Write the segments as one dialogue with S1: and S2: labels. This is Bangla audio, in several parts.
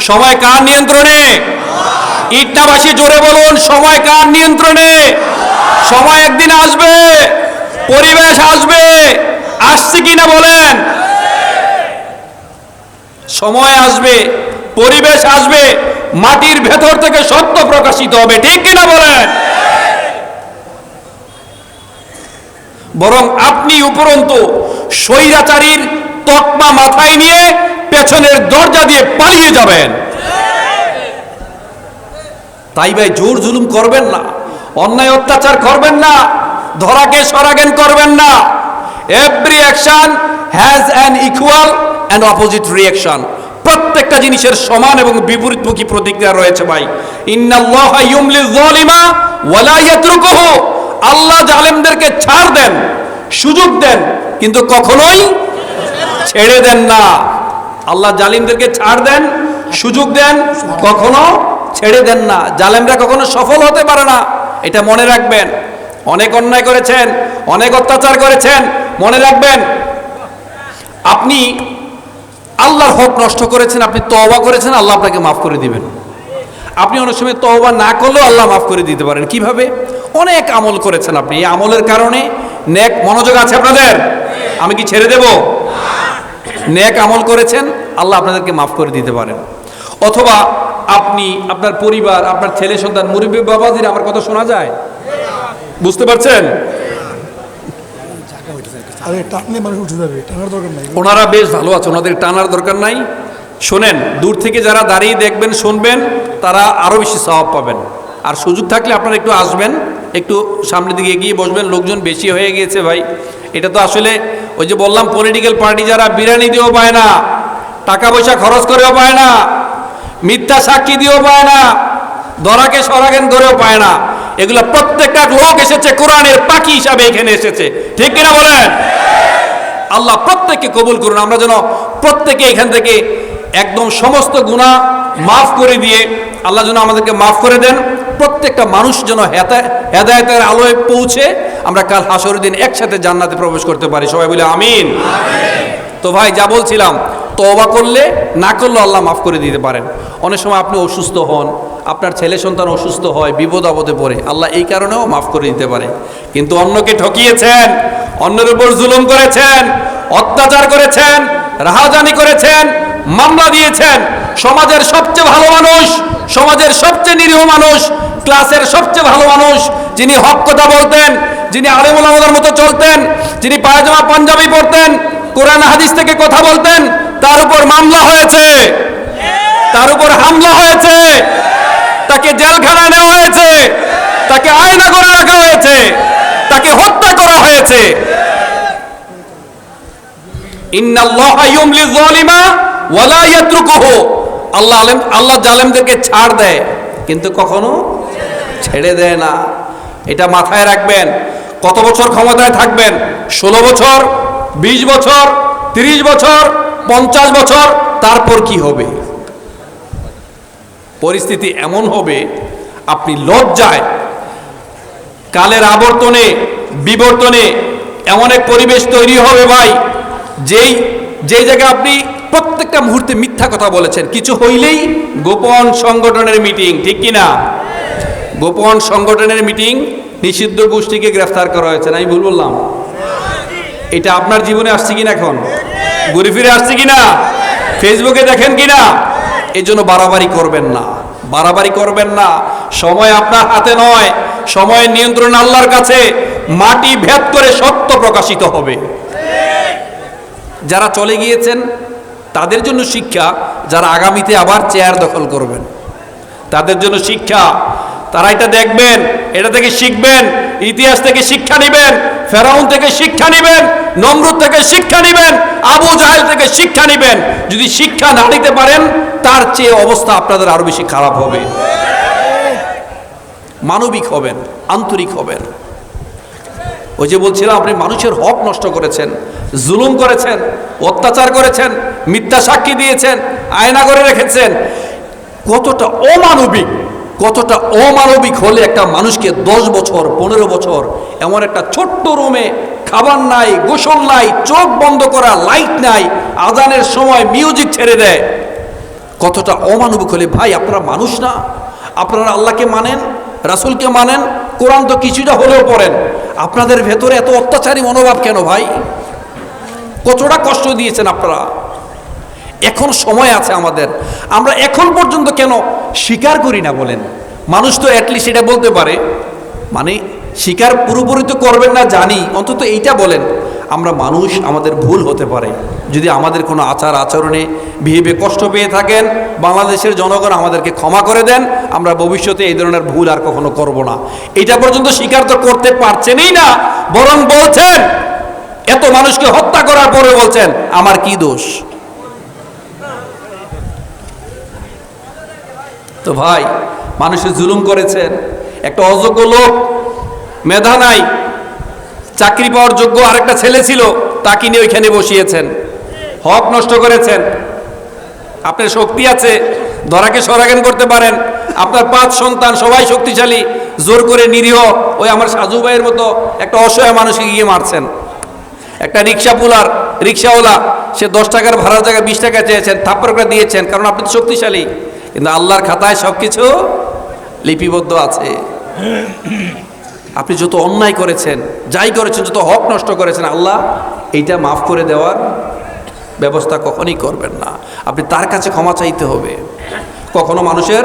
S1: সময় কার নিয়ন্ত্রণে? ইটনাবাসী জোরে বলুন সময় কার নিয়ন্ত্রণে? সময় একদিন আসবে, পরিবেশ আসবে। আসছে কিনা বলেন? সময় আসবে, পরিবেশ আসবে, মাটির ভেতর থেকে সত্য প্রকাশিত হবে, ঠিক কিনা বলেন? বরং আপনি উপরন্তু স্বৈরাচারীর তকমা মাথায় নিয়ে পেছনের দরজা দিয়ে পালিয়ে যাবেন। তাই ভাই, জোর জুলুম করবেন না। অন্যায় অত্যাচার করবেন না। ধরাকে সরাগেন করবেন না। Every action has an equal and opposite reaction প্রত্যেকটা জিনিসের সমান এবং বিপরীতমুখী প্রতিক্রিয়া রয়েছে ভাই। আল্লাহ জালেমদেরকে ছাড় দেন, সুযোগ দেন, কিন্তু কখনোই ছেড়ে দেন না। আল্লাহ জালিমদেরকে ছাড় দেন, সুযোগ দেন, কখনো ছেড়ে দেন না। জালেমরা কখনো সফল হতে পারে না। এটা মনে রাখবেন। অনেক অন্যায় করেছেন, অনেক অত্যাচার করেছেন, মনে রাখবেন। আপনি আল্লাহর হক নষ্ট করেছেন, আপনি তওবা করেছেন, আল্লাহ আপনাকে মাফ করে দিবেন। আপনি অনেক সময় তওবা না করলেও আল্লাহ মাফ করে দিতে পারেন। কীভাবে? অনেক আমল করেছেন আপনি। এই আমলের কারণে নেক মনোযোগ আছে আপনাদের? আমি কি ছেড়ে দেব? নেক আমল করেছেন আল্লাহ আপনাদেরকে মাফ করে দিতে পারেন। অথবা আপনি আপনার পরিবার আপনার ছেলে সন্তান মুরব্বী বাবাজির আমার কথা শোনা যায়? বুঝতে পারছেন? ওনারা বেশ ভালো আছে ওনাদের টানার দরকার নাই। শোনেন দূর থেকে যারা দাঁড়িয়ে দেখবেন শুনবেন তারা আরও বেশি স্বভাব পাবেন। আর সুযোগ থাকলে আপনারা একটু আসবেন। একটু সামনের দিকে এগিয়ে বসবেন, লোকজন বেশি হয়ে গিয়েছে ভাই। এটা তো আসলে ওই যে বললাম পলিটিক্যাল পার্টি যারা বিরিয়ানি দিয়েও পায় না, টাকা পয়সা খরচ করেও পায় না, মিথ্যা সাক্ষী দিয়েও পায় না, ধরাকে সরাগেন ধরেও পায় না। এগুলো প্রত্যেকটা লোক এসেছে, কোরআনের পাখি হিসাবে এখানে এসেছে। ঠিক কিনা বলেন? আল্লাহ প্রত্যেককে কবুল করুন, আমরা যেন প্রত্যেকে এখান থেকে একদম সমস্ত গুণা মাফ করে দিয়ে আল্লাহ যেন আমাদেরকে মাফ করে দেন। প্রত্যেকটা মানুষ যেন হেদায়তের আলোয় পৌঁছে আমরা কাল হাসরের দিন একসাথে জান্নাতে প্রবেশ করতে পারি। সবাই বলে আমিন। তো ভাই, যা বলছিলাম, তওবা করলে, না করলে আল্লাহ মাফ করে দিতে পারেন। অনেক সময় আপনি অসুস্থ হন, আপনার ছেলে সন্তান অসুস্থ হয়, বিপদ আপদে পড়ে, আল্লাহ এই কারণেও মাফ করে দিতে পারে। কিন্তু অন্যকে ঠকিয়েছেন, অন্যের উপর জুলুম করেছেন, অত্যাচার করেছেন, রাহাজানি করেছেন মামলা দিয়েছেন। সমাজের সবচেয়ে ভালো মানুষ, সমাজের সবচেয়ে নিরীহ মানুষ, ক্লাসের সবচেয়ে ভালো মানুষ, যিনি হক কথা বলতেন, যিনি আলেমুল আমাদের মতো চলতেন, যিনি পায়জামা, পাঞ্জাবি পরতেন, কোরআন, হাদিস থেকে কথা বলতেন, তার উপর মামলা হয়েছে। তার উপর হামলা হয়েছে। তাকে জেলখানায় নেওয়া হয়েছে। তাকে আয়না করে রাখা হয়েছে। তাকে হত্যা করা হয়েছে। ইন্নাল্লাহা ইউমলি যালিমা ওয়ালা ইয়াতরুকুহু। আল্লাহ আলেম, আল্লাহ জালেমদেরকে ছাড় দেয়, কিন্তু কখনো ছেড়ে দেয় না। এটা মাথায় রাখবেন। কত বছর ক্ষমতায় থাকবেন? ষোলো বছর, বিশ বছর, তিরিশ বছর, পঞ্চাশ বছর, তারপর কি হবে? পরিস্থিতি এমন হবে, আপনি লজ্জায়, কালের আবর্তনে, বিবর্তনে এমন এক পরিবেশ তৈরি হবে ভাই, যেই যেই জায়গায় আপনি প্রত্যেকটা মুহূর্তে মিথ্যা কথা বলেছেন। কিছু হইলেই গোপন সংগঠনের মিটিং, ঠিক কি না গোপন সংগঠনের মিটিং নিষিদ্ধ গোষ্ঠীকে গ্রেফতার করা হয়েছে, আমি ভুল বললাম? এটা আপনার জীবনে আসছে কিনা এখন? ঘুরে ফিরে আসছে কিনা? ফেসবুকে দেখেন কিনা? এই জন্য বাড়াবাড়ি করবেন না। বাড়াবাড়ি করবেন না। সময় আপনার হাতে নয়। সময়ের নিয়ন্ত্রণ আল্লাহর কাছে। মাটি ভেদ করে সত্য প্রকাশিত হবে। যারা চলে গিয়েছেন তাদের জন্য শিক্ষা যারা আগামীতে আবার চেয়ার দখল করবেন। তাদের জন্য শিক্ষা। তারা এটা দেখবেন, এটা থেকে শিখবেন, ইতিহাস থেকে শিক্ষা নেবেন, ফেরাউন থেকে শিক্ষা নেবেন, নমরুদ থেকে শিক্ষা নেবেন, আবু জাহেল থেকে শিক্ষা নেবেন। যদি শিক্ষা না নিতে পারেন, তার চেয়ে অবস্থা আপনাদের আরও বেশি খারাপ হবে। মানবিক হবেন, আন্তরিক হবেন। ওই যে বলছিলাম, আপনি মানুষের হক নষ্ট করেছেন, জুলুম করেছেন, অত্যাচার করেছেন, মিথ্যা সাক্ষী দিয়েছেন, আয়না করে রেখেছেন। কতটা অমানবিক কতটা অমানবিক হলে একটা মানুষকে দশ বছর, পনেরো বছর, এমন একটা ছোট্ট রুমে খাবার নাই, গোসল নাই, চোখ বন্ধ করা, লাইট নাই, আজানের সময় মিউজিক ছেড়ে দেয়। কতটা অমানবিক হলে, ভাই, আপনারা মানুষ না? আপনারা আল্লাহকে মানেন, রাসূলকে মানেন, কোরআন তো কিছুটা হলেও পড়েন। আপনাদের ভেতরে এত অত্যাচারী মনোভাব কেন ভাই? কতটা কষ্ট দিয়েছেন আপনারা? এখন সময় আছে আমাদের। আমরা এখন পর্যন্ত কেন স্বীকার করি না বলেন? মানুষ তো অ্যাটলিস্ট এটা বলতে পারে। মানে স্বীকার পুরোপুরি তো করবেন না, জানি। অন্তত এইটা বলেন। আমরা মানুষ, আমাদের ভুল হতে পারে। যদি আমাদের কোনো আচার আচরণে বিহেভে কষ্ট পেয়ে থাকেন, বাংলাদেশের জনগণ আমাদেরকে ক্ষমা করে দেন, আমরা ভবিষ্যতে এই ধরনের ভুল আর কখনো করব না। এটা পর্যন্ত স্বীকার তো করতে পারছেনই না, বরং বলছেন, এত মানুষকে হত্যা করার পরে বলছেন, আমার কি দোষ? তো ভাই মানুষের জুলুম করেছেন, একটা অযোগ্য লোক, মেধা নাই চাকরি পাওয়ার যোগ্য আরেকটা ছেলে ছিল, তাকে নিয়ে ওইখানে বসিয়েছেন। হক নষ্ট করেছেন। আপনার শক্তি আছে, ধরাকে সরাগান করতে পারেন। আপনার পাঁচ সন্তান সবাই শক্তিশালী, জোর করে নিরীহ। ওই আমার সাজু ভাইয়ের মতো একটা অসহায় মানুষকে গিয়ে মারছেন। একটা রিক্সা পুলার, রিক্সাওয়ালা, সে দশ টাকার ভাড়ার জায়গায় বিশ টাকা চেয়েছেন থাপ্পর করে দিয়েছেন, কারণ আপনি তো শক্তিশালী। কিন্তু আল্লাহর খাতায় সব কিছু লিপিবদ্ধ আছে। আপনি যত অন্যায় করেছেন, যাই করেছেন, যত হক নষ্ট করেছেন, আল্লাহ এইটা মাফ করে দেওয়ার ব্যবস্থা কখনই করবেন না। আপনি তার কাছে ক্ষমা চাইতে হবে। কখনো মানুষের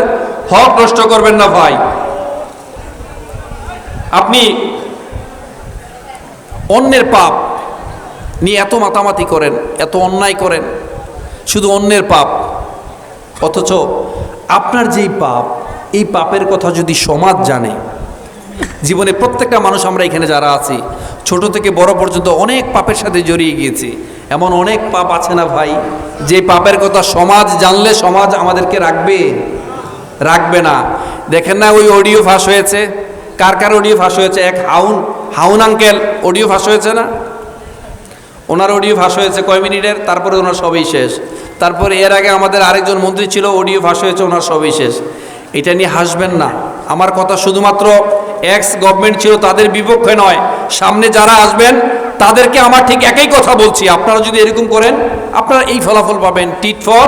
S1: হক নষ্ট করবেন না ভাই। আপনি অন্যের পাপ নিয়ে এত মাতামাতি করেন, এত অন্যায় করেন, শুধু অন্যের পাপ। অথচ আপনার যেই পাপ, এই পাপের কথা যদি সমাজ জানে জীবনে প্রত্যেকটা মানুষ আমরা এখানে যারা আছি, ছোট থেকে বড় পর্যন্ত অনেক পাপের সাথে জড়িয়ে গিয়েছি। এমন অনেক পাপ আছে না ভাই? যে পাপের কথা সমাজ জানলে সমাজ আমাদেরকে রাখবে? রাখবে না। দেখেন না ওই অডিও ফাঁস হয়েছে? কার কার অডিও ফাঁস হয়েছে? এক হাউন হাউন আঙ্কেল অডিও ফাঁস হয়েছে না? ওনার অডিও ফাঁস হয়েছে কয় মিনিটের? তারপরে ওনার সবই শেষ। তারপরে এর আগে আমাদের আরেকজন মন্ত্রী ছিল অডিও ফাঁস হয়েছে, ওনার সবই শেষ। এটা নিয়ে হাসবেন না। আমার কথা শুধুমাত্র এক্স গভর্নমেন্ট ছিল, তাদের বিপক্ষে নয়। সামনে যারা আসবেন, তাদেরকে আমার ঠিক একই কথা বলছি। আপনারা যদি এরকম করেন, আপনারা এই ফলাফল পাবেন। টিট ফর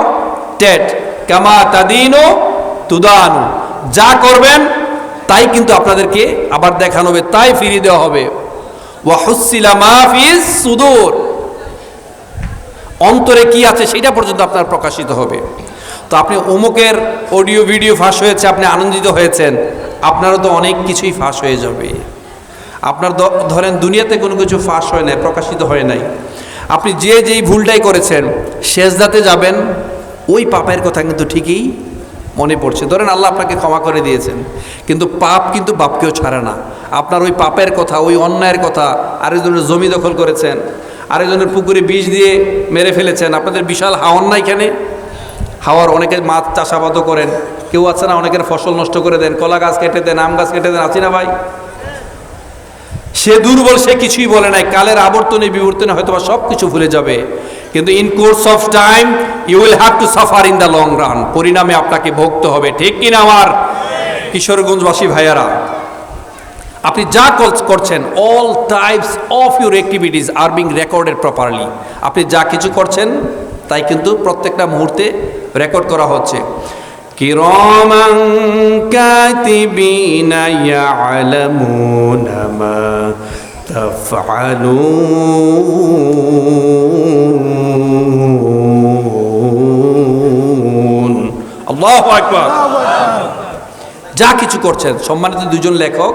S1: টেট কামা তাদিনও তুদানু যা করবেন, তাই কিন্তু আপনাদেরকে আবার দেখানো হবে, তাই ফিরিয়ে দেওয়া হবে। ওয়াহুসিলা মাহফিজ সুদূর। অন্তরে কি আছে, সেটা পর্যন্ত আপনার প্রকাশিত হবে। তো আপনি অমুকের অডিও ভিডিও ফাঁস হয়েছে, আপনি আনন্দিত হয়েছেন। আপনারও তো অনেক কিছুই ফাঁস হয়ে যাবে। আপনার ধরেন দুনিয়াতে কোনো কিছু ফাঁস হয় নাই, প্রকাশিত হয় নাই। আপনি যে যেই ভুলটাই করেছেন শেষদাতে যাবেন, ওই পাপের কথা কিন্তু ঠিকই মনে পড়ছে। ধরেন আল্লাহ আপনাকে ক্ষমা করে দিয়েছেন, কিন্তু পাপ কিন্তু বাপকেও ছাড়ে না। আপনার ওই পাপের কথা, ওই অন্যায়ের কথা, আরেকজনের জমি দখল করেছেন, আরেকজনের পুকুরে বিষ দিয়ে মেরে ফেলেছেন, আপনাদের বিশাল হাওয়ান না এখানে। হাওয়ার অনেকে মাছ চাষাবাদও করেন। কেউ আছে না অনেকের ফসল নষ্ট করে দেন, কলা গাছ কেটে দেন, আম গাছ কেটে দেন, আছি না ভাই? সে দুর্বল, সে কিছুই বলে নাই। কালের আবর্তনে বিবর্তনে হয়তো সব কিছু ভুলে যাবে। কিন্তু in course of time you will have to suffer in the long run পরিণামে আপনাকে ভোগতে হবে। ঠিক কিনা আমার? কিশোরগঞ্জবাসী ভাইয়ারা, আপনি যা করছেন all types of your activities are being recorded properly আপনি যা কিছু করছেন তাই কিন্তু প্রত্যেকটা মুহূর্তে রেকর্ড করা হচ্ছে। যা কিছু করছেন, সম্মানিত দুজন লেখক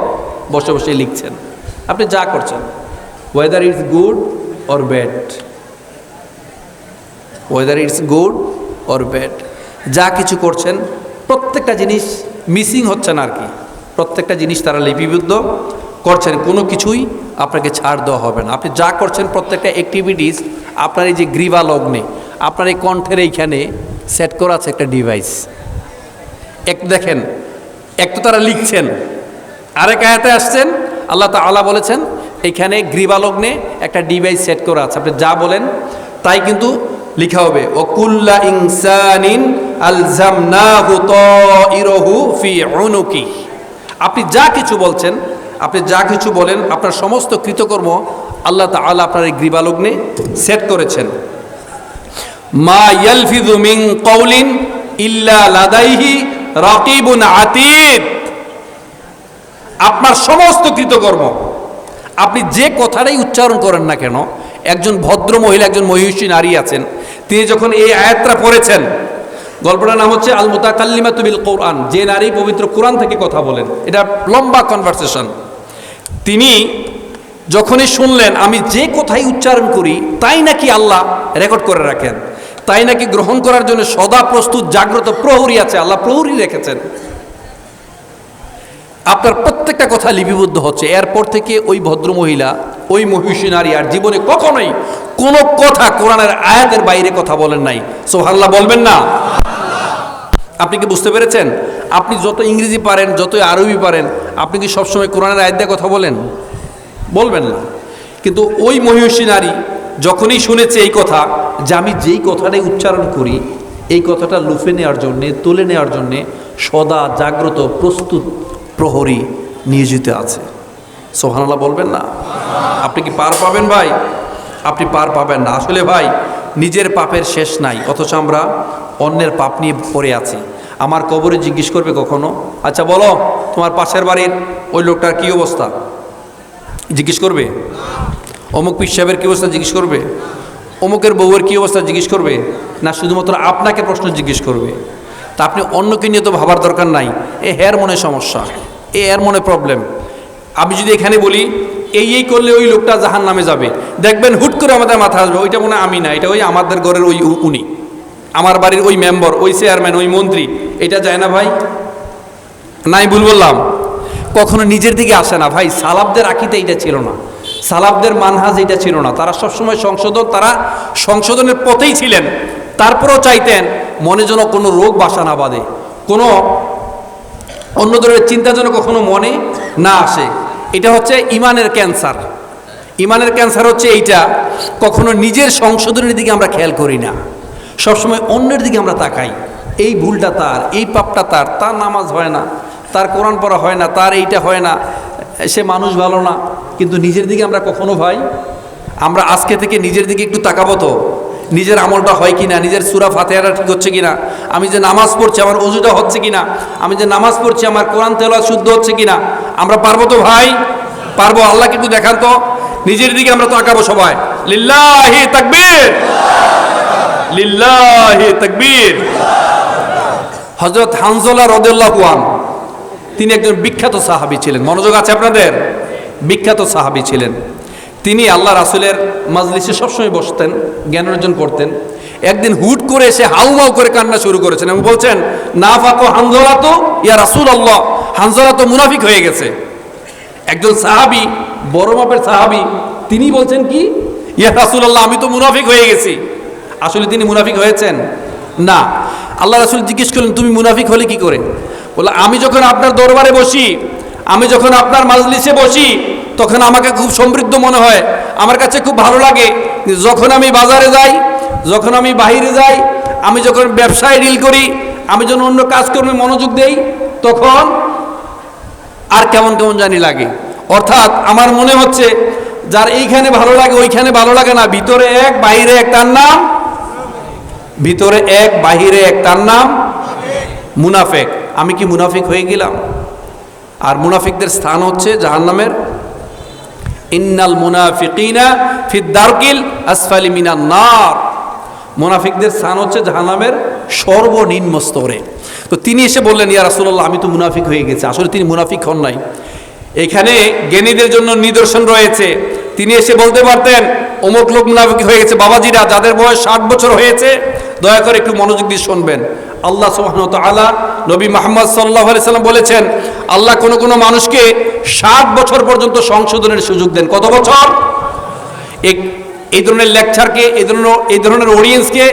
S1: বসে বসে লিখছেন। আপনি যা করছেন whether it's good or bad whether it's good or bad যা কিছু করছেন, প্রত্যেকটা জিনিস মিসিং হচ্ছে না আর কি। প্রত্যেকটা জিনিস তারা লিপিবদ্ধ করছেন, কোনো কিছুই আপনাকে ছাড় দেওয়া হবে না। আপনি যা করছেন, প্রত্যেকটা অ্যাক্টিভিটিস আপনার এই যে গ্রীবা লগ্নে, আপনার এই কণ্ঠের এইখানে সেট করা আছে একটা ডিভাইস এক দেখেন, এক তো তারা লিখছেন, আরেক আয়াতে আসছেন, আল্লাহ তাআলা বলেছেন, এখানে গ্রীবালগ্নে একটা ডিভাইস সেট করা আছে। আপনি যা বলেন, তাই কিন্তু লিখা হবে ও কুল্লা ইনসানিন আলজামনাহু তাইরহু ফি উনুকি। আপনি যা কিছু বলছেন, আপনি যা কিছু বলেন, আপনার সমস্ত কৃতকর্ম আল্লাহ তাআলা আপনার এই গ্রীবালগ্নে সেট করেছেন। মা ইয়ালফিযু মিন কওলিন ইল্লা লাদাইহি রাকিবুন আতীদ। আপনার সমস্ত কৃতকর্ম, আপনি যে কথাটাই উচ্চারণ করেন না কেন, একজন ভদ্র মহিলা, একজন মহিষী নারী আছেন তিনি যখন এই আয়াতটা পড়েছেন, গল্পটার নাম হচ্ছে আল মুতাকাল্লিমাতু বিল কোরআন, যে নারী পবিত্র কোরআন থেকে কথা বলেন। এটা লম্বা কনভারসেশন তিনি যখনই শুনলেন, আমি যে কথাই উচ্চারণ করি, তাই নাকি আল্লাহ রেকর্ড করে রাখেন? তাই নাকি গ্রহণ করার জন্য সদা প্রস্তুত, জাগ্রত প্রহরী আছে, আল্লাহ প্রহরী রেখেছেন। আপনার প্রত্যেকটা কথা লিপিবদ্ধ হচ্ছে। এরপর থেকে ওই ভদ্র মহিলা ওই মহিষী নারী আর জীবনে কখনোই কোনো কথা কোরআনের আয়াতের বাইরে কথা বলেন নাই। সোহাল্লাহ বলবেন না? আপনি কি বুঝতে পেরেছেন? আপনি যত ইংরেজি পারেন যত আরবি পারেন, আপনি কি সবসময় কোরআনের আয়াত দিয়ে কথা বলেন? বলবেন না। কিন্তু ওই মহিষী নারী যখনই শুনেছে এই কথা, যে আমি যেই কথাটাই উচ্চারণ করি, এই কথাটা লুফে নেওয়ার জন্যে, তুলে নেওয়ার জন্যে সদা জাগ্রত, প্রস্তুত, প্রহরী নিয়োজিত আছে। সোহানাল্লাহ বলবেন না? আপনি কি পার পাবেন ভাই? আপনি পার পাবেন না। আসলে ভাই, নিজের পাপের শেষ নাই, অথচ আমরা অন্যের পাপ নিয়ে পড়ে আছি। আমার কবরে জিজ্ঞেস করবে কখনো? আচ্ছা বলো, তোমার পাশের বাড়ির ওই লোকটার কী অবস্থা? জিজ্ঞেস করবে? অমুক পীর কী অবস্থা? জিজ্ঞেস করবে? অমুকের বউয়ের কী অবস্থা? জিজ্ঞেস করবে? না, শুধুমাত্র আপনাকে প্রশ্ন জিজ্ঞেস করবে। তা আপনি অন্যকে নিয়ে তো ভাবার দরকার নাই। এ হের মনে সমস্যা। এ এর মনে প্রবলেম আমি যদি এখানে বলি, এই এই করলে ওই লোকটা জাহান নামে যাবে। দেখবেন হুট করে আমাদের মাথা আসবে, ওইটা মনে আমি না, এটা ওই আমাদের ঘরের ওই উনি। আমার বাড়ির ওই মেম্বার ওই চেয়ারম্যান ওই মন্ত্রী। এটা যায় না ভাই? নাই, ভুল বললাম। কখনো নিজের দিকে আসে না ভাই। সালাবদের আকিতে এটা ছিল না। সালাবদের মানহাজ এটা ছিল না। তারা সবসময় সংশোধন তারা সংশোধনের পথেই ছিলেন। তারপরেও চাইতেন, মনে যেন কোনো রোগ বাসা না বাঁধে। কোনো অন্য ধরনের চিন্তা যেন কখনো মনে না আসে। এটা হচ্ছে ইমানের ক্যান্সার। ইমানের ক্যান্সার হচ্ছে এইটা, কখনো নিজের সংশোধনের দিকে আমরা খেয়াল করি না। সবসময় অন্যের দিকে আমরা তাকাই। এই ভুলটা তার, এই পাপটা তার তার নামাজ হয় না, তার কোরআন পড়া হয় না, তার এইটা হয় না, সে মানুষ ভালো না। কিন্তু নিজের দিকে আমরা কখনো ভাই, আমরা আজকে থেকে নিজের দিকে একটু তাকাবো তো। নিজের আমলটা হয় কিনা, নিজের সুরা ফাতেহাটা ঠিক হচ্ছে কিনা, আমি যে নামাজ পড়ছি আমার অজুটা হচ্ছে কিনা, আমি যে নামাজ পড়ছি আমার কোরআন তেলা শুদ্ধ হচ্ছে কিনা, আমরা পারব তো ভাই? পারব, আল্লাহকে একটু দেখান তো। নিজের দিকে আমরা তাকাবো সবাই। লিল্লাহি তাকবীর! লিল্লাহি তাকবীর! হযরত হানজলা রাদিয়াল্লাহু আন তিনি একজন বিখ্যাত সাহাবী ছিলেন। মনোযোগ আছে আপনাদের? বিখ্যাত সাহাবী ছিলেন। তিনি আল্লাহ রাসুলের মাজলিসে সবসময় বসতেন, জ্ঞান অর্জন করতেন। একদিন হুট করে এসে হাউমাউ করে কান্না শুরু করেছেন এবং বলছেন না ফাকো হানজলা তো ইয়া রাসুল আল্লাহ হানজলা তো মুনাফিক হয়ে গেছে। একজন সাহাবি, বড় মাপের সাহাবি, তিনি বলছেন কি, ইয়া রাসুল আল্লাহ আমি তো মুনাফিক হয়ে গেছি। আসলে তিনি মুনাফিক হয়েছেন? না। আল্লাহ রাসুল জিজ্ঞেস করলেন, তুমি মুনাফিক হলে কি করে? বলে আমি যখন আপনার দরবারে বসি, আমি যখন আপনার মাজলিসে বসি তখন আমাকে খুব সমৃদ্ধ মনে হয়। আমার কাছে খুব ভালো লাগে যখন আমি বাজারে যাই, যখন আমি বাইরে যাই, আমি যখন ব্যবসায় ডিল করি, আমি যখন অন্য কাজকর্মে মনোযোগ দেই, তখন আর কেমন কেমন জানি লাগে। অর্থাৎ আমার মনে হচ্ছে যার এইখানে ভালো লাগে, ওইখানে ভালো লাগে না। ভিতরে এক বাইরে এক, তার নাম? ভিতরে এক, বাহিরে এক, তার নাম? মুনাফেক। আমি কি মুনাফিক হয়ে গেলাম? আর মুনাফিকদের স্থান হচ্ছে জাহান্নামের ইন্নাল মুনাফিকিনা ফিদ্দারকিল আসফালি মিনান নার। মুনাফিকদের স্থান হচ্ছে জাহান্নামের সর্বনিম্ন স্তরে। তো তিনি এসে বললেন, ইয়া রাসূলুল্লাহ, আমি তো মুনাফিক হয়ে গেছি। আসলে তিনি মুনাফিক হন নাই। এখানে জ্ঞানীদের জন্য নিদর্শন রয়েছে। তিনি এসে বলতে পারতেন, অমুক লোক মুনাফিক হয়ে গেছে। বাবাজিরা, যাদের বয়স ষাট বছর হয়েছে, দয়া করে একটু মনোযোগ দিয়ে শুনবেন। আল্লাহ সুবহানাহু ওয়া তাআলা নবী মুহাম্মদ আলাইহি সাল্লাম বলেছেন, আল্লাহ কোনো কোনো মানুষকে ষাট বছর পর্যন্ত সংশোধনের সুযোগ দেন। কত বছর? এই ধরনের লেকচারকে, এই ধরনের এই ধরনের অডিয়েন্সকে,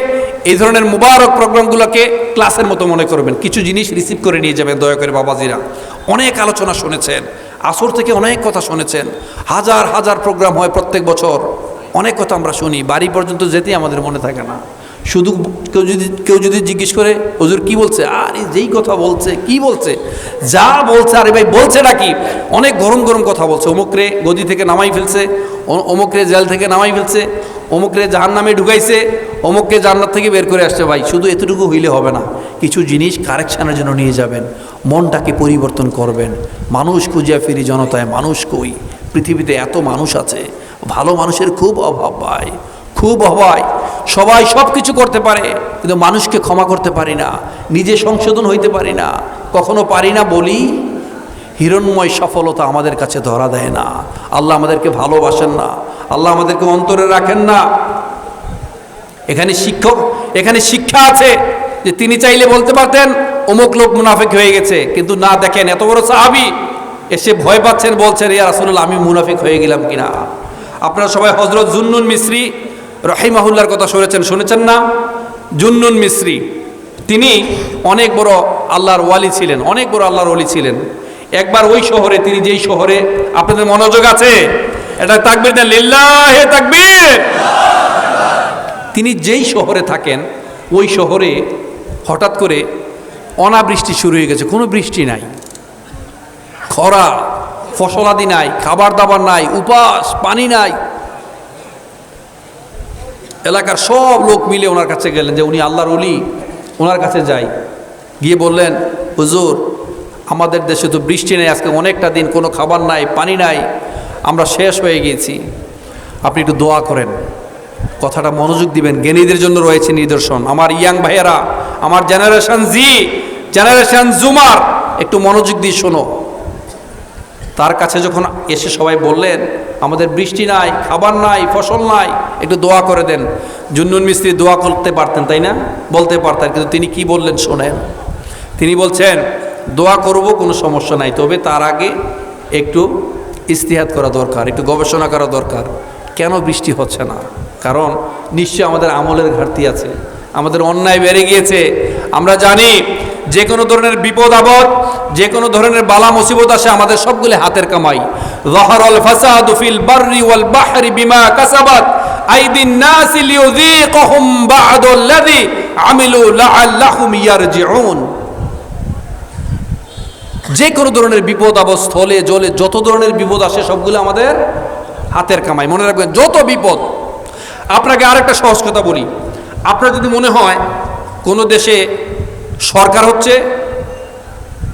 S1: এই ধরনের মুবারক প্রোগ্রামগুলোকে ক্লাসের মতো মনে করবেন। কিছু জিনিস রিসিভ করে নিয়ে যাবেন দয়া করে বাবাজিরা। অনেক আলোচনা শুনেছেন, আসর থেকে অনেক কথা শুনেছেন, হাজার হাজার প্রোগ্রাম হয় প্রত্যেক বছর। অনেক কথা আমরা শুনি, বাড়ি পর্যন্ত যেতেই আমাদের মনে থাকে না। শুধু কেউ যদি কেউ যদি জিজ্ঞেস করে, হজুর কি বলছে? আরে যেই কথা বলছে, কি বলছে? যা বলছে, আরে ভাই বলছে নাকি? অনেক গরম গরম কথা বলছে। অমুকরে গদি থেকে নামাই ফেলছে অমুকরে জেল থেকে নামাই ফেলছে, অমুকরে জাহান নামে ঢুকাইছে, অমুককে জান্নাত থেকে বের করে আসছে। ভাই, শুধু এতটুকু হইলে হবে না। কিছু জিনিস কারেকশানের জন্য নিয়ে যাবেন। মনটাকে পরিবর্তন করবেন। মানুষ খুঁজিয়া ফিরি জনতায়। মানুষ কই? পৃথিবীতে এত মানুষ আছে। ভালো মানুষের খুব অভাব পায় খুব অভাব সবাই সব কিছু করতে পারে, কিন্তু মানুষকে ক্ষমা করতে পারি না, নিজে সংশোধন হইতে পারি না। কখনো পারি না বলি, হিরণময় সফলতা আমাদের কাছে ধরা দেয় না। আল্লাহ আমাদেরকে ভালোবাসেন না, আল্লাহ আমাদেরকে অন্তরে রাখেন না। এখানে শিক্ষক, এখানে শিক্ষা আছে যে তিনি চাইলে বলতে পারতেন, অমুক লোক মুনাফিক হয়ে গেছে, কিন্তু না দেখেন এত বড় সাহাবি, এসে ভয় পাচ্ছেন, বলছেন, ইয়া রাসূলুল্লাহ, আমি মুনাফিক হয়ে গেলাম কিনা? আপনারা সবাই হজরত জুন্নুন মিশ্রি রহিমাহুল্লার কথা শুনেছেন শুনেছেন না? জুন্নুন মিশ্রি তিনি অনেক বড় আল্লাহর ওয়ালি ছিলেন, অনেক বড় আল্লাহর ওয়ালি ছিলেন। একবার ওই শহরে, তিনি যেই শহরে, আপনাদের মনোযোগ আছে? এটা তাকবির দেন, লিল্লাহে তাকবীর। তিনি যেই শহরে থাকেন, ওই শহরে হঠাৎ করে অনাবৃষ্টি শুরু হয়ে গেছে, কোনো বৃষ্টি নাই। খরা, ফসলাদি নাই, খাবার দাবার নাই, উপাস, পানি নাই। এলাকার সব লোক মিলে ওনার কাছে গেলেন যে উনি আল্লাহর উলি ওনার কাছে যাই। গিয়ে বললেন, হুজুর, আমাদের দেশে তো বৃষ্টি নেই, আজকে অনেকটা দিন, কোনো খাবার নাই, পানি নাই, আমরা শেষ হয়ে গিয়েছি। আপনি একটু দোয়া করেন। কথাটা মনোযোগ দিবেন, জ্ঞানীদের জন্য রয়েছে নিদর্শন। আমার ইয়াং ভাইয়েরা, আমার জেনারেশন জি জেনারেশন জুমার একটু মনোযোগ দিয়ে শোনো। তার কাছে যখন এসে সবাই বললেন, আমাদের বৃষ্টি নাই, খাবার নাই, ফসল নাই, একটু দোয়া করে দেন। জুন্নুন মিস্ত্রি দোয়া করতে পারতেন, তাই না? বলতে পারতেন, কিন্তু তিনি কি বললেন শোনেন? তিনি বলছেন, দোয়া করব, কোনো সমস্যা নাই, তবে তার আগে একটু ইস্তিহাত করা দরকার, একটু গবেষণা করা দরকার। কেন বৃষ্টি হচ্ছে না? কারণ নিশ্চয় আমাদের আমলের ঘাটতি আছে, আমাদের অন্যায় বেড়ে গিয়েছে। আমরা জানি যে কোনো ধরনের বিপদ, আপদ, যে কোনো ধরনের বালা, মুসিবত আসে আমাদের সবগুলো হাতের কামাই। যহরাল ফাসাদু ফিল বাররি ওয়াল বাহরি বিমা কাসাবাত আইদিন নাসি লিয়ুযীকাহুম বা'দাল্লাযী আমিলু লাআল্লাহুম ইয়ারজিউন যে কোনো ধরনের বিপদ, আপদ, স্থলে, জলে, যত ধরনের বিপদ আসে, সবগুলো আমাদের হাতের কামাই। মনে রাখবেন, যত বিপদ, আপনাকে আরেকটা সহজ কথা বলি। আপনার যদি মনে হয় কোনো দেশে সরকার হচ্ছে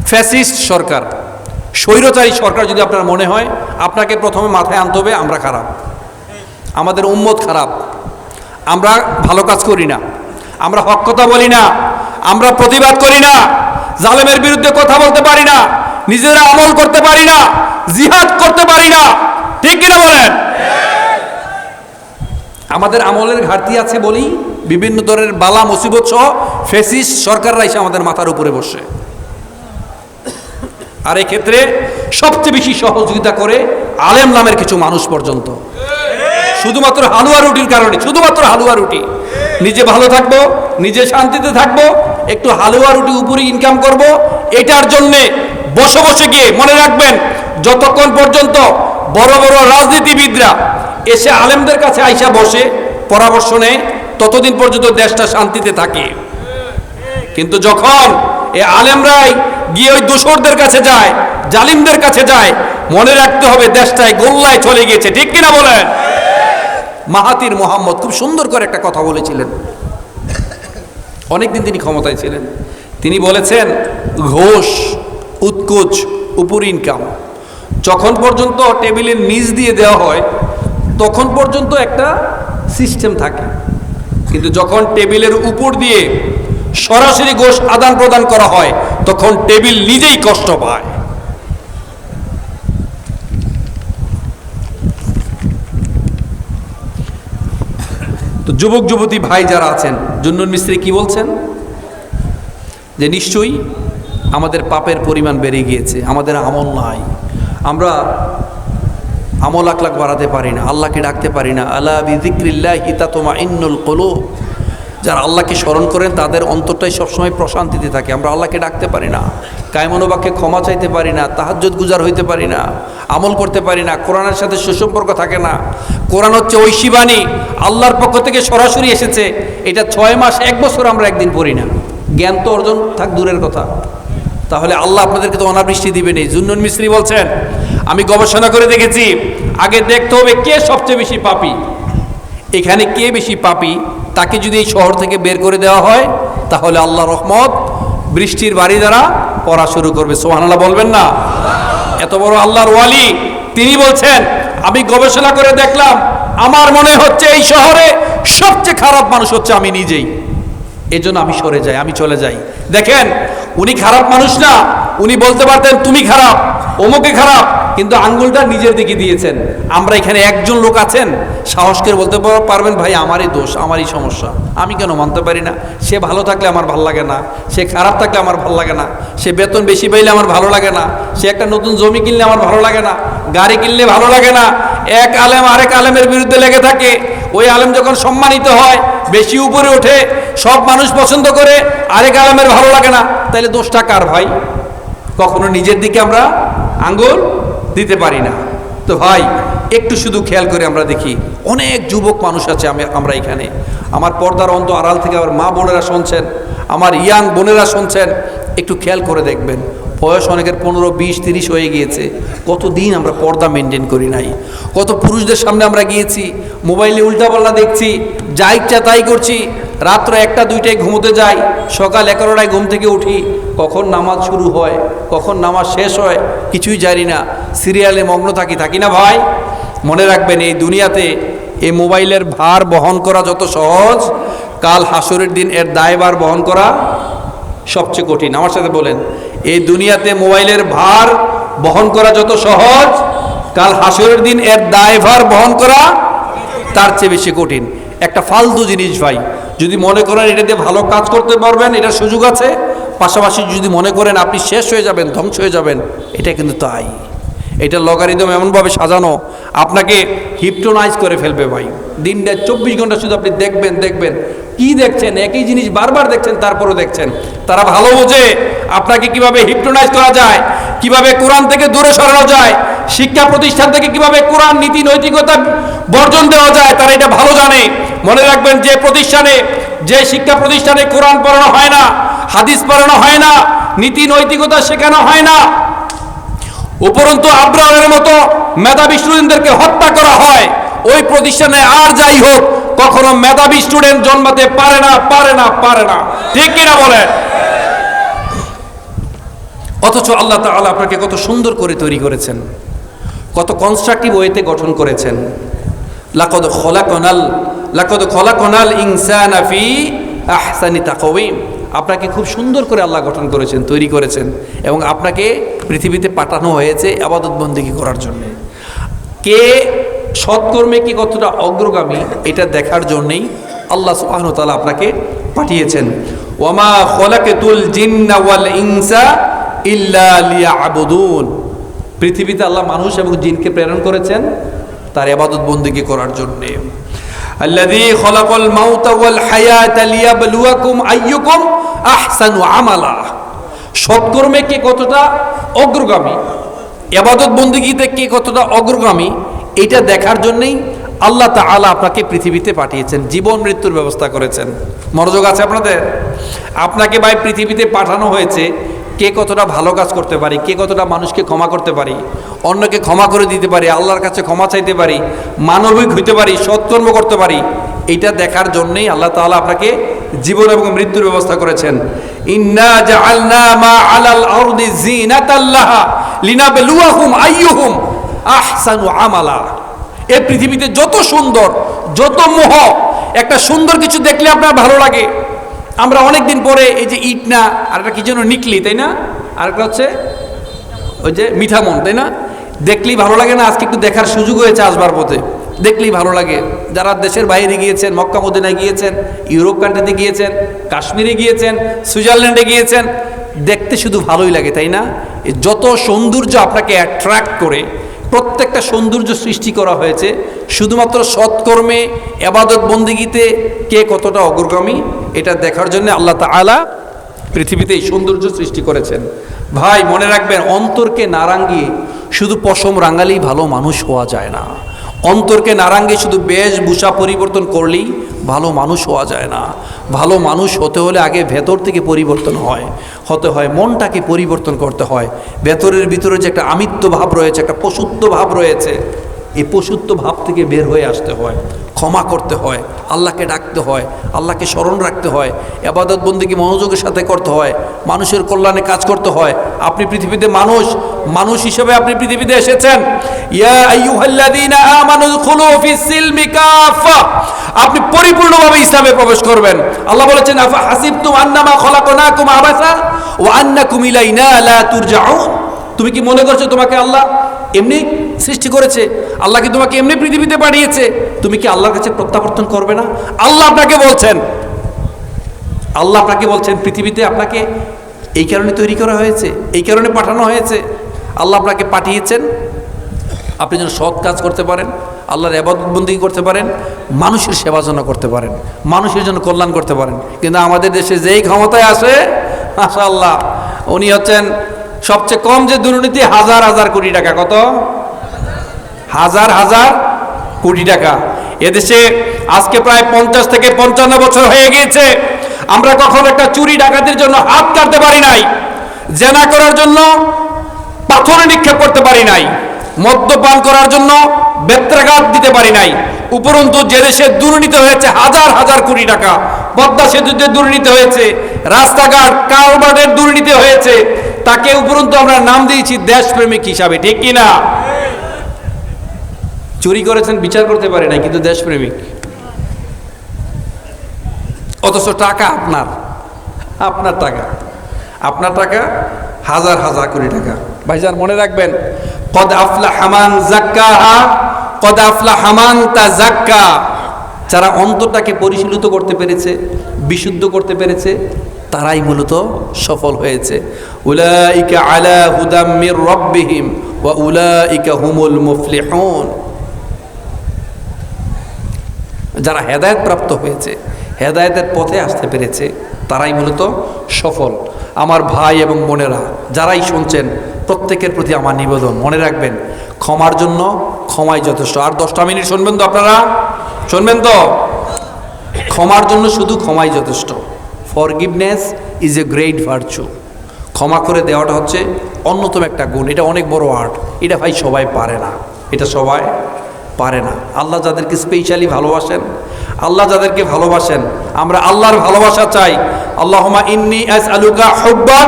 S1: ফ্যাসিস্ট সরকার। স্বৈরচারী সরকার যদি আপনার মনে হয়, আপনাকে প্রথমে মাথায় আনতে হবে, আমরা খারাপ। আমাদের উম্মত খারাপ। আমরা ভালো কাজ করি না। আমরা হক কথা বলি না। আমরা প্রতিবাদ করি না। জালেমের বিরুদ্ধে কথা বলতে পারি না। নিজেরা আমল করতে পারি না। জিহাদ করতে পারি না। ঠিক কিনা বলেন? আমাদের আমলের ঘাটতি আছে বলি বিভিন্ন ধরনের বালা, মুসিবত সহ ফেসিস সরকাররা এসে আমাদের মাথার উপরে বসে। আর এক্ষেত্রে সবচেয়ে বেশি সহযোগিতা করে আলেম নামের কিছু মানুষ পর্যন্ত। শুধুমাত্র হালুয়া রুটির কারণে, শুধুমাত্র হালুয়া রুটি। নিজে ভালো থাকব, নিজে শান্তিতে থাকব, একটু হালুয়া রুটি উপরে ইনকাম করব, এটার জন্যে বসে বসে গিয়ে মনে রাখবেন, যতক্ষণ পর্যন্ত বড় বড় রাজনীতিবিদরা এসে আলেমদের কাছে আইসা বসে, পরামর্শ নেয়, ততদিন পর্যন্ত দেশটা শান্তিতে থাকে। কিন্তু যখন এ আলেমরাই গিয়ে ওই দোসরদের কাছে যায়, জালিমদের কাছে যায়, মনে রাখতে হবে দেশটায় গোল্লায় চলে গিয়েছে। ঠিক কিনা বলেন? মাহাতির মোহাম্মদ খুব সুন্দর করে একটা কথা বলেছিলেন। অনেকদিন তিনি ক্ষমতায় ছিলেন। তিনি বলেছেন, ঘোষ, উৎকোচ উপর ইনকাম যখন পর্যন্ত টেবিলের নিচ দিয়ে দেওয়া হয় তখন পর্যন্ত একটা সিস্টেম থাকে। কিন্তু যখন টেবিলের উপর দিয়ে সরাসরি গোশ আদান প্রদান করা হয়, তখন টেবিল নিজেই কষ্ট পায়। তো যুবক, যুবতী ভাই যারা আছেন জুন্নুন মিস্ত্রি কি বলছেন? যে নিশ্চয়ই আমাদের পাপের পরিমাণ বেড়ে গিয়েছে, আমাদের আমল নাই। আমরা আমল আকলাক বাড়াতে পারি না, আল্লাহকে ডাকতে পারি না। আল্লাহ বিদিক্রিল্লাহ ইতা তোমা ইন্নুল কলো যারা আল্লাহকে স্মরণ করেন, তাদের অন্তরটাই সবসময় প্রশান্তিতে থাকে। আমরা আল্লাহকে ডাকতে পারি না, কায়মনোবাক্যে ক্ষমা চাইতে পারি না তাহাজ্জত গুজার হইতে পারি না, আমল করতে পারি না, কোরআনের সাথে সুসম্পর্ক থাকে না। কোরআন হচ্ছে ঐশী বাণী আল্লাহর পক্ষ থেকে সরাসরি এসেছে। এটা ছয় মাস, এক বছর আমরা একদিন পড়ি না। জ্ঞান তো অর্জন থাক দূরের কথা। তাহলে আল্লাহ আপনাদেরকে তো অনাবৃষ্টি দিবে নেই জুন্নুন মিস্ত্রি বলছেন আমি গবেষণা করে দেখেছি, আগে দেখতে হবে কে সবচেয়ে বেশি পাপি। এখানে কে বেশি পাপি, তাকে যদি এই শহর থেকে বের করে দেওয়া হয়, তাহলে আল্লাহ রহমত বৃষ্টির বাড়ি দ্বারা পড়া শুরু করবে। সোহানাল্লাহ বলবেন না? এত বড় আল্লাহর ওয়ালি, তিনি বলছেন, আমি গবেষণা করে দেখলাম, আমার মনে হচ্ছে এই শহরে সবচেয়ে খারাপ মানুষ হচ্ছে আমি নিজেই। এই জন্য আমি সরে যাই, আমি চলে যাই। দেখেন, উনি খারাপ মানুষ না, উনি বলতে পারতেন, তুমি খারাপ, অমুকে খারাপ কিন্তু আঙ্গুলটা নিজের দিকে দিয়েছেন। আমরা এখানে একজন লোক আছেন, সাহস করে বলতে পারবেন, ভাই, আমারই দোষ, আমারই সমস্যা। আমি কেন মানতে পারি না? সে ভালো থাকলে আমার ভালো লাগে না, সে খারাপ থাকলে আমার ভালো লাগে না, সে বেতন বেশি পাইলে আমার ভালো লাগে না, সে একটা নতুন জমি কিনলে আমার ভালো লাগে না, গাড়ি কিনলে ভালো লাগে না, এক আলেম আরেক আলেমের বিরুদ্ধে লেগে থাকে। ওই আলেম যখন সম্মানিত হয়, বেশি উপরে ওঠে, সব মানুষ পছন্দ করে, আরেক আলেমের ভালো লাগে না, তাইলে দোষটা কার ভাই? কখনো নিজের দিকে আমরা আঙ্গুল দিতে পারি না। তো ভাই, একটু শুধু খেয়াল করে আমরা দেখি, অনেক যুবক মানুষ আছে আমি, আমরা এখানে। আমার পর্দার অন্ত আড়াল থেকে আমার মা বোনেরা শুনছেন, আমার ইয়াং বোনেরা শুনছেন, একটু খেয়াল করে দেখবেন। বয়স অনেকের পনেরো, বিশ, তিরিশ হয়ে গিয়েছে। কতদিন আমরা পর্দা মেনটেন করি নাই? কত পুরুষদের সামনে আমরা গিয়েছি, মোবাইলে উল্টাপাল্লা দেখছি যা ইচ্ছা তাই করছি রাত্র একটা, দুইটায় ঘুমোতে যাই, সকাল এগারোটায় ঘুম থেকে উঠি, কখন নামাজ শুরু হয়, কখন নামাজ শেষ হয়, কিছুই জানি না, সিরিয়ালে মগ্ন থাকি থাকি না ভাই। মনে রাখবেন, এই দুনিয়াতে এই মোবাইলের ভার বহন করা যত সহজ, কাল হাসরের দিন এর দায়ভার বহন করা সবচেয়ে কঠিন। আমার সাথে বলেন, এই দুনিয়াতে মোবাইলের ভার বহন করা যত সহজ, কাল হাসরের দিন এর দায়ভার বহন করা তার চেয়ে বেশি কঠিন। একটা ফালতু জিনিস ভাই যদি মনে করেন এটা দিয়ে ভালো কাজ করতে পারবেন, এটা সুযোগ আছে, পাশাপাশি যদি মনে করেন আপনি শেষ হয়ে যাবেন, ধ্বংস হয়ে যাবেন, এটা কিন্তু তাই। এটা লগারিদম এমনভাবে সাজানো, আপনাকে হিপটোনাইজ করে ফেলবে ভাই। দিনটা চব্বিশ ঘণ্টা শুধু আপনি দেখবেন দেখবেন। কি দেখছেন? একই জিনিস বারবার দেখছেন, তারপরও দেখছেন। তারা ভালো বোঝে, আপনাকে কীভাবে হিপটোনাইজ করা যায়, কীভাবে কোরআন থেকে দূরে সরানো যায় শিক্ষা প্রতিষ্ঠান থেকে কীভাবে কোরআন, নীতি, নৈতিকতা বর্জন দেওয়া যায়, তারা এটা ভালো জানে। মনে রাখবেন যে প্রতিষ্ঠানে, যে শিক্ষা প্রতিষ্ঠানে কোরআন পড়ানো হয় না, হাদিস পড়ানো হয় না, নীতি, নৈতিকতা শেখানো হয় না, উপরন্তু আব্রাহের মতো মেধাবী স্টুডেন্টদেরকে হত্যা করা হয়। ওই প্রতিষ্ঠানে আর যাই হোক, কখনো মেধাবী স্টুডেন্ট জন্মাতে পারে না পারে না পারে না। ঠিক কিনা বলেন? অথচ আল্লাহ তাআলা আপনাকে কত সুন্দর করে তৈরি করেছেন। কত কনস্ট্রাকটিভ ওয়েতে গঠন করেছেন। লাকদ খলাকনাল লাকদ খলাকনাল ইনসানা ফি আহসানি তাকওয়িম। আপনাকে খুব সুন্দর করে আল্লাহ গঠন করেছেন, তৈরি করেছেন এবং আপনাকে পৃথিবীতে পাঠানো হয়েছে আবাদত বন্দিগি করার জন্য। কে সৎকর্মে কি কতটা অগ্রগামী, এটা দেখার জন্যেই আল্লাহ তাআলা আপনাকে পাঠিয়েছেন। ওয়ামা খলাকাতুল জিন্না ওয়াল ইনসা ইল্লা লিয়াবুদুন। পৃথিবীতে আল্লাহ মানুষ এবং জিনকে প্রেরণ করেছেন তার ইবাদত বন্দিগি করার জন্য। খলাকাল মাউতা ওয়াল হায়াতা লিয়াবলুয়াকুম আইয়ুকুম আহসানু আমালা। সৎকর্মে কে কতটা অগ্রগামী এবাদত বন্দিগিতে কে কতটা অগ্রগামী, এটা দেখার জন্যই আল্লাহ তাআলা আপনাকে পৃথিবীতে পাঠিয়েছেন, জীবন মৃত্যুর ব্যবস্থা করেছেন। মনোযোগ আছে আপনাদের? আপনাকে ভাই পৃথিবীতে পাঠানো হয়েছে কে কতটা ভালো কাজ করতে পারি, কে কতটা মানুষকে ক্ষমা করতে পারি, অন্যকে ক্ষমা করে দিতে পারি, আল্লাহর কাছে ক্ষমা চাইতে পারি, মানবিক হইতে পারি, সৎকর্ম করতে পারি এটা দেখার জন্যই আল্লাহ তাআলা আপনাকে জীবন এবং মৃত্যুর ব্যবস্থা করেছেন। ইন্না মা পৃথিবীতে যত সুন্দর, যত মোহ, একটা সুন্দর কিছু দেখলে আপনার ভালো লাগে। আমরা অনেক দিন পরে এই যে ইট না, আর একটা কি যেন নিকলি, তাই না? আর একটা হচ্ছে ওই যে মিঠামন, তাই না? দেখলেই ভালো লাগে না, আজকে একটু দেখার সুযোগ হয়েছে আসবার পথে। দেখলেই ভালো লাগে। যারা দেশের বাইরে গিয়েছেন, মক্কা মদিনায় গিয়েছেন, ইউরোপ কান্ট্রিতে গিয়েছেন, কাশ্মীরে গিয়েছেন, সুইজারল্যান্ডে গিয়েছেন, দেখতে শুধু ভালোই লাগে, তাই না? যত সৌন্দর্য আপনাকে অ্যাট্রাক্ট করে প্রত্যেকটা সৌন্দর্য সৃষ্টি করা হয়েছে। শুধুমাত্র সৎকর্মে, এবাদত বন্দিগিতে কে কতটা অগ্রগামী, এটা দেখার জন্য আল্লাহ তালা পৃথিবীতে এই সৌন্দর্য সৃষ্টি করেছেন। ভাই, মনে রাখবেন, অন্তরকে না রাঙ্গিয়ে শুধু পশম রাঙালেই ভালো মানুষ হওয়া যায় না। অন্তরকে নারাঙ্গে শুধু বেশভূষা পরিবর্তন করলেই ভালো মানুষ হওয়া যায় না। ভালো মানুষ হতে হলে আগে ভেতর থেকে পরিবর্তন হয়, হতে হয় মনটাকে পরিবর্তন করতে হয়। ভেতরের ভিতরে যে একটা আমিত্ব ভাব রয়েছে, একটা পশুত্ব ভাব রয়েছে এই পশুত্ব ভাব থেকে বের হয়ে আসতে হয়, ক্ষমা করতে হয়, আল্লাহকে ডাকতে হয়, আল্লাহকে স্মরণ রাখতে হয় আবাদত বন্দিকে মনোযোগের সাথে করতে হয়, মানুষের কল্যাণে কাজ করতে হয়। আপনি পৃথিবীতে মানুষ মানুষ হিসেবে আপনি পৃথিবীতে এসেছেন। আপনি পরিপূর্ণভাবে ইসলামে প্রবেশ করবেন। আল্লাহ বলেছেন আন্নামা তুরজাউন। তুমি কি মনে করছ তোমাকে আল্লাহ এমনি সৃষ্টি করেছে। আল্লাহ কি তোমাকে এমনি পৃথিবীতে পাঠিয়েছে? তুমি কি আল্লাহর কাছে প্রত্যাবর্তন করবে না? আল্লাহ আপনাকে বলছেন। আল্লাহ আপনাকে বলছেন, পৃথিবীতে আপনাকে এই কারণে তৈরি করা হয়েছে, এই কারণে পাঠানো হয়েছে। আল্লাহ আপনাকে পাঠিয়েছেন। আপনি যেন সৎ কাজ করতে পারেন, আল্লাহর এবাদতবন্দি করতে পারেন, মানুষের সেবা জন্য করতে পারেন, মানুষের জন্য কল্যাণ করতে পারেন। কিন্তু আমাদের দেশে যেই ক্ষমতায় আসে আল্লাহ উনি হচ্ছেন সবচেয়ে কম যে দুর্নীতি হাজার হাজার কোটি টাকা। কত? হাজার হাজার কোটি টাকা। এদেশে আজকে প্রায় পঞ্চাশ থেকে পঞ্চান্ন বছর হয়ে গিয়েছে। আমরা কখনো একটা চুরি ডাকাতির জন্য হাত কাটতে পারি নাই, জেনা করার জন্য পাথর নিক্ষেপ করতে পারি নাই, মদ্যপান করার জন্য বেত্রাঘাত দিতে পারি নাই। উপরন্তু যে দেশে দুর্নীতি হয়েছে, হাজার হাজার কোটি টাকা, পদ্মা সেতুতে দুর্নীতি হয়েছে, রাস্তাঘাট কারবারের দুর্নীতি হয়েছে, তাকে উপরন্তু আমরা নাম দিয়েছি দেশপ্রেমিক হিসাবে, ঠিক কিনা? চুরি করেছেন, বিচার করতে পারে নাই, কিন্তু দেশপ্রেমিক। অথচ টাকা আপনার আপনার টাকা। আপনার টাকা হাজার হাজার কোটি টাকা। ভাইজান, মনে রাখবেন, কদ আফলা হামান জাক্কাহা কদ আফলা হামান তা জাক্কা যারা অন্তরটাকে পরিশীলিত করতে পেরেছে, বিশুদ্ধ করতে পেরেছে, তারাই মূলত সফল হয়েছে। উলাইকা আলা হুদাম মির রব্বিহিম, ওয়া উলাইকা হুমুল মুফলিহুন। যারা হেদায়ত প্রাপ্ত হয়েছে, হেদায়তের পথে আসতে পেরেছে, তারাই মূলত সফল। আমার ভাই এবং বোনেরা, যারাই শুনছেন, প্রত্যেকের প্রতি আমার নিবেদন। মনে রাখবেন, ক্ষমার জন্য ক্ষমাই যথেষ্ট। আর দশটা মিনিট শুনবেন তো আপনারা? শুনবেন তো? ক্ষমার জন্য শুধু ক্ষমাই যথেষ্ট। Forgiveness is a great virtue ক্ষমা করে দেওয়াটা হচ্ছে অন্যতম একটা গুণ। এটা অনেক বড় আর্ট এটা ভাই সবাই পারে না। এটা সবাই পারে না। আল্লাহ যাদেরকে স্পেশালি ভালোবাসেন, আল্লাহ যাদেরকে ভালোবাসেন, আমরা আল্লাহর ভালোবাসা চাই। আল্লাহমা ইন্নি আস আলুকা হুব্বা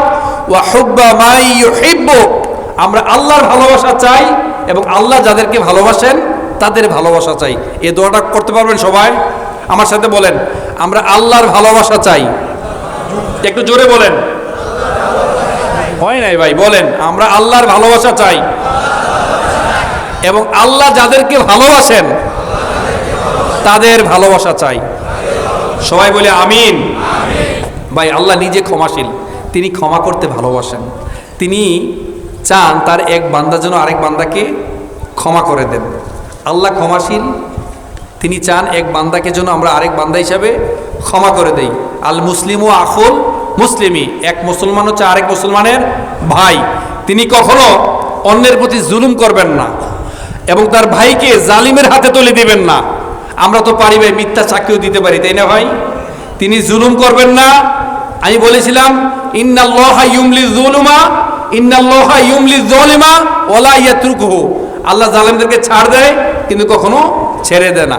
S1: ওয়া হুব্বা মাই ইউহিব্বু। আমরা আল্লাহর ভালোবাসা চাই এবং আল্লাহ যাদেরকে ভালোবাসেন, তাদের ভালোবাসা চাই। এ দোয়াটা করতে পারবেন সবাই? আমার সাথে বলেন, আমরা আল্লাহর ভালোবাসা চাই। একটু জোরে বলেন। হয় নাই ভাই, বলেন, আমরা আল্লাহর ভালোবাসা চাই। এবং আল্লাহ যাদেরকে ভালোবাসেন, তাদের ভালোবাসা চাই। সবাই বলে আমিন। ভাই, আল্লাহ নিজে ক্ষমাশীল। তিনি ক্ষমা করতে ভালোবাসেন। তিনি চান তার এক বান্দা যেন আরেক বান্দাকে ক্ষমা করে দেন। আল্লাহ ক্ষমাশীল। তিনি চান এক বান্দাকে যেন আমরা আরেক বান্দা হিসাবে ক্ষমা করে দেই। আল মুসলিম ও আখুল মুসলিমই এক মুসলমান হচ্ছে আরেক মুসলমানের ভাই। তিনি কখনো অন্যের প্রতি জুলুম করবেন না। এবং তার ভাইকে জালিমের হাতে তুলে দিবেন না। আমরা তো পারি ভাই, মিথ্যা চাকরিও দিতে পারি, তাই না ভাই? তিনি জুলুম করবেন না। আমি বলেছিলাম, ইন্নাল্লাহা ইউমলি জুলুমা, ইন্নাল্লাহা ইউমলি জলিমা ওলা ইয়াতরুকুহু। আল্লাহ জালিমদেরকে ছাড় দেয়, কিন্তু কখনো ছেড়ে দেয় না।